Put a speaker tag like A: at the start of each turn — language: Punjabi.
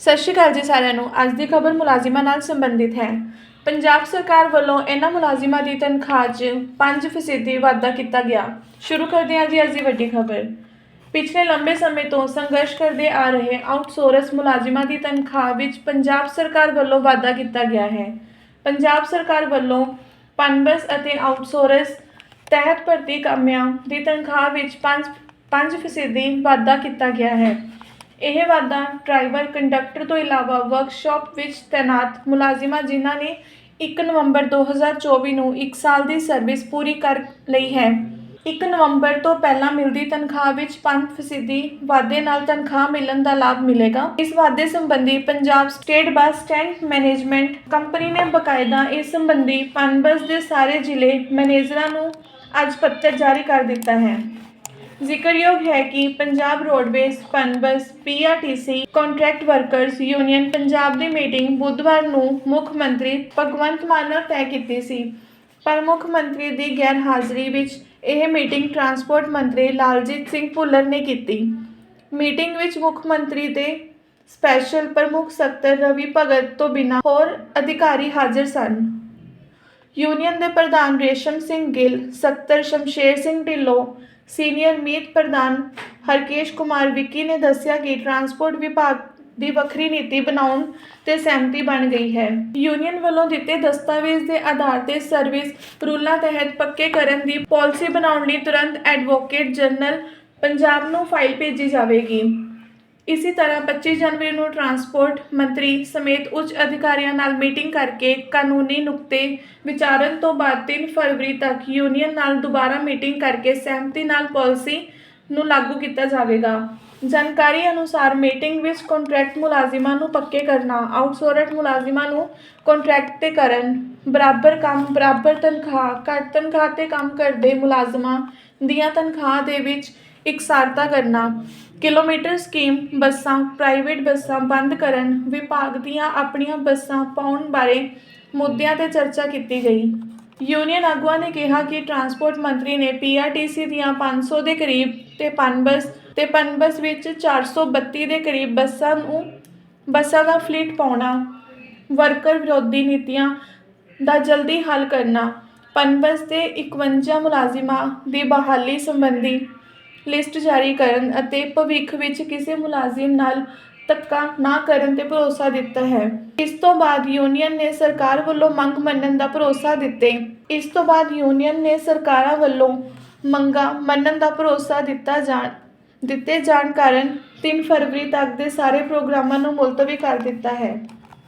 A: ਸਤਿ ਸ਼੍ਰੀ ਅਕਾਲ ਜੀ ਸਾਰਿਆਂ ਨੂੰ। ਅੱਜ ਦੀ ਖਬਰ ਮੁਲਾਜ਼ਮਾਂ ਨਾਲ ਸੰਬੰਧਿਤ ਹੈ। ਪੰਜਾਬ ਸਰਕਾਰ ਵੱਲੋਂ ਇਹਨਾਂ ਮੁਲਾਜ਼ਮਾਂ ਦੀ ਤਨਖਾਹ 'ਚ 5% ਵਾਧਾ ਕੀਤਾ ਗਿਆ। ਸ਼ੁਰੂ ਕਰਦੇ ਹਾਂ ਜੀ ਅੱਜ ਦੀ ਵੱਡੀ ਖਬਰ। ਪਿਛਲੇ ਲੰਬੇ ਸਮੇਂ ਤੋਂ ਸੰਘਰਸ਼ ਕਰਦੇ ਆ ਰਹੇ ਆਊਟਸੋਰਸ ਮੁਲਾਜ਼ਮਾਂ ਦੀ ਤਨਖਾਹ ਵਿੱਚ ਪੰਜਾਬ ਸਰਕਾਰ ਵੱਲੋਂ ਵਾਧਾ ਕੀਤਾ ਗਿਆ ਹੈ। ਪੰਜਾਬ ਸਰਕਾਰ ਵੱਲੋਂ ਪਨਬਸ ਅਤੇ ਆਊਟਸੋਰਸ ਤਹਿਤ ਭਰਤੀ ਕਾਮਿਆਂ ਦੀ ਤਨਖਾਹ ਵਿੱਚ 5 5% ਵਾਧਾ ਕੀਤਾ ਗਿਆ ਹੈ। ਇਹ ਵਾਧਾ ਡਰਾਈਵਰ, ਕੰਡਕਟਰ ਤੋਂ ਇਲਾਵਾ ਵਰਕਸ਼ਾਪ ਵਿੱਚ ਤੈਨਾਤ ਮੁਲਾਜ਼ਮਾਂ ਜਿਨ੍ਹਾਂ ਨੇ 1 ਨਵੰਬਰ 2024 ਨੂੰ 1 ਸਾਲ ਦੀ ਸਰਵਿਸ ਪੂਰੀ ਕਰ ਲਈ ਹੈ। 1 ਨਵੰਬਰ ਤੋਂ ਪਹਿਲਾਂ ਮਿਲਦੀ ਤਨਖਾਹ ਵਿੱਚ 5% ਵਾਧੇ ਨਾਲ ਤਨਖਾਹ ਮਿਲਣ ਦਾ ਲਾਭ ਮਿਲੇਗਾ। ਇਸ ਵਾਧੇ ਸੰਬੰਧੀ Punjab state bus stand management company ਨੇ ਬਕਾਇਦਾ ਇਸ ਸੰਬੰਧੀ ਪਨਬਸ ਦੇ ਸਾਰੇ ਜ਼ਿਲ੍ਹੇ ਮੈਨੇਜਰਾਂ ਨੂੰ ਅੱਜ ਪੱਤਰ ਜਾਰੀ ਕਰ ਦਿੱਤਾ ਹੈ। ਜ਼ਿਕਰਯੋਗ ਹੈ ਕਿ Punjab roadways Punbus PRTC, contract workers union Punjab ਦੀ ਮੀਟਿੰਗ ਬੁੱਧਵਾਰ ਨੂੰ ਮੁੱਖ ਮੰਤਰੀ ਭਗਵੰਤ ਮਾਨ ਨਾਲ ਤੈਅ ਕੀਤੀ ਸੀ। ਪਰ ਮੁੱਖ ਮੰਤਰੀ ਦੀ ਗੈਰ ਹਾਜ਼ਰੀ ਵਿੱਚ ਇਹ ਮੀਟਿੰਗ ਟਰਾਂਸਪੋਰਟ ਮੰਤਰੀ ਲਾਲਜੀਤ ਸਿੰਘ ਭੁੱਲਰ ਨੇ ਕੀਤੀ। ਮੀਟਿੰਗ ਵਿੱਚ ਮੁੱਖ ਮੰਤਰੀ ਦੇ ਸਪੈਸ਼ਲ ਪ੍ਰਮੁੱਖ ਸਕੱਤਰ ਰਵੀ ਭਗਤ ਤੋਂ ਬਿਨਾਂ ਹੋਰ ਅਧਿਕਾਰੀ ਹਾਜ਼ਰ ਸਨ। ਯੂਨੀਅਨ ਦੇ ਪ੍ਰਧਾਨ ਰੇਸ਼ਮ ਸਿੰਘ ਗਿੱਲ, ਸਕੱਤਰ ਸ਼ਮਸ਼ੇਰ ਸਿੰਘ ਢਿੱਲੋਂ ਸੀਨੀਅਰ ਮੀਤ ਪ੍ਰਧਾਨ ਹਰਕੇਸ਼ ਕੁਮਾਰ ਵਿੱਕੀ ਨੇ ਦੱਸਿਆ ਕਿ ਟਰਾਂਸਪੋਰਟ ਵਿਭਾਗ ਦੀ ਵੱਖਰੀ ਨੀਤੀ ਬਣਾਉਣ ਤੇ ਸਹਿਮਤੀ ਬਣ ਗਈ ਹੈ। ਯੂਨੀਅਨ ਵੱਲੋਂ ਦਿੱਤੇ ਦਸਤਾਵੇਜ਼ ਦੇ ਆਧਾਰ ਤੇ ਸਰਵਿਸ ਰੂਲਾਂ ਤਹਿਤ ਪੱਕੇ ਕਰਨ ਦੀ ਪਾਲਿਸੀ ਬਣਾਉਣ ਲਈ ਤੁਰੰਤ ਐਡਵੋਕੇਟ ਜਨਰਲ ਪੰਜਾਬ ਨੂੰ ਫਾਈਲ ਭੇਜੀ ਜਾਵੇਗੀ। ਇਸੇ ਤਰ੍ਹਾਂ 25 ਜਨਵਰੀ ਨੂੰ ਟਰਾਂਸਪੋਰਟ ਮੰਤਰੀ ਸਮੇਤ ਉੱਚ ਅਧਿਕਾਰੀਆਂ ਨਾਲ ਮੀਟਿੰਗ ਕਰਕੇ ਕਾਨੂੰਨੀ ਨੁਕਤੇ ਵਿਚਾਰਨ ਤੋਂ ਬਾਅਦ 3 ਫਰਵਰੀ ਤੱਕ ਯੂਨੀਅਨ ਨਾਲ ਦੁਬਾਰਾ ਮੀਟਿੰਗ ਕਰਕੇ ਸਹਿਮਤੀ ਨਾਲ ਪਾਲਿਸੀ ਨੂੰ ਲਾਗੂ ਕੀਤਾ ਜਾਵੇਗਾ। ਜਾਣਕਾਰੀ ਅਨੁਸਾਰ ਮੀਟਿੰਗ ਵਿੱਚ ਕੰਟਰੈਕਟ ਮੁਲਾਜ਼ਮਾਂ ਨੂੰ ਪੱਕੇ ਕਰਨਾ ਆਊਟਸੋਰਸ ਮੁਲਾਜ਼ਮਾਂ ਨੂੰ ਕੰਟਰੈਕਟ ਤੇ ਕਰਨ, ਬਰਾਬਰ ਕੰਮ, ਬਰਾਬਰ ਤਨਖਾਹ, ਘੱਟ ਤਨਖਾਹ ਤੇ ਕੰਮ ਕਰਦੇ ਮੁਲਾਜ਼ਮਾਂ ਦੀਆਂ ਤਨਖਾਹ ਦੇ ਵਿੱਚ ਇਕਸਾਰਤਾ ਕਰਨਾ ਕਿਲੋਮੀਟਰ ਸਕੀਮ ਬੱਸਾਂ, ਪ੍ਰਾਈਵੇਟ ਬੱਸਾਂ ਬੰਦ ਕਰਨ ਵਿਭਾਗ ਦੀਆਂ ਆਪਣੀਆਂ ਬੱਸਾਂ ਪਾਉਣ ਬਾਰੇ ਮੁੱਦਿਆਂ ਤੇ ਚਰਚਾ ਕੀਤੀ ਗਈ। ਯੂਨੀਅਨ ਆਗੂਆਂ ਨੇ ਕਿਹਾ ਕਿ ਟਰਾਂਸਪੋਰਟ ਮੰਤਰੀ ਨੇ ਪੀਆਰਟੀਸੀ ਦੀਆਂ 500 ਦੇ ਕਰੀਬ ਤੇ ਪਨਬਸ ਤੇ ਪਨਬਸ ਵਿੱਚ 432 ਦੇ ਕਰੀਬ ਬੱਸਾਂ ਨੂੰ ਬੱਸਾਂ ਦਾ ਫਲੀਟ ਪਾਉਣਾ, ਵਰਕਰ ਵਿਰੋਧੀ ਨੀਤੀਆਂ ਦਾ ਜਲਦੀ ਹੱਲ ਕਰਨਾ ਪਨਬਸ ਦੇ 51 ਮੁਲਾਜ਼ਮਾਂ ਦੀ ਬਹਾਲੀ ਸੰਬੰਧੀ ਲਿਸਟ ਜਾਰੀ ਕਰਨ ਅਤੇ ਭਵਿੱਖ ਵਿੱਚ ਕਿਸੇ ਮੁਲਾਜ਼ਮ ਨਾਲ ਧੱਕਾ ਨਾ ਕਰਨ ਤੇ ਭਰੋਸਾ ਦਿੱਤਾ ਹੈ। ਇਸ ਤੋਂ ਬਾਅਦ ਯੂਨੀਅਨ ਨੇ ਸਰਕਾਰ ਵੱਲੋਂ ਮੰਗ ਮੰਨਣ ਦਾ ਭਰੋਸਾ ਦਿੱਤੇ। ਇਸ ਤੋਂ ਬਾਅਦ ਯੂਨੀਅਨ ਨੇ ਸਰਕਾਰਾਂ ਵੱਲੋਂ ਮੰਗਾਂ ਮੰਨਣ ਦਾ ਭਰੋਸਾ ਦਿੱਤਾ ਜਾਣ ਦਿੱਤੇ ਜਾਣ ਕਾਰਨ 3 ਫਰਵਰੀ ਤੱਕ ਦੇ ਸਾਰੇ ਪ੍ਰੋਗਰਾਮਾਂ ਨੂੰ ਮੁਲਤਵੀ ਕਰ ਦਿੱਤਾ ਹੈ।